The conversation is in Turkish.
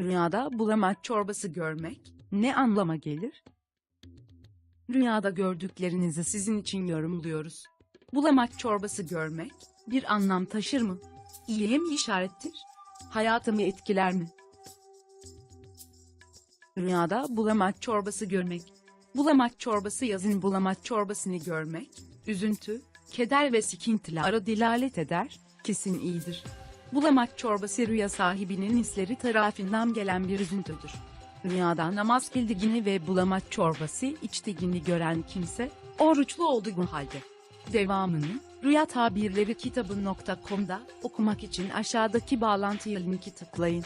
Rüyada bulamaç çorbası görmek ne anlama gelir? Rüyada gördüklerinizi sizin için yorumluyoruz. Bulamaç çorbası görmek bir anlam taşır mı? İyiye mi işarettir? Hayatımı etkiler mi? Rüyada bulamaç çorbası görmek. Bulamaç çorbası yazın bulamaç çorbasını görmek, üzüntü, keder ve sıkıntılara dilalet eder, kesin iyidir. Bulamaç çorbası rüya sahibinin hisleri tarafından gelen bir üzüntüdür. Rüyada namaz kıldığını ve bulamaç çorbası içtiğini gören kimse, oruçlu olduğu halde. Devamını, Rüya Tabirleri kitabı.com'da okumak için aşağıdaki bağlantıya linki tıklayın.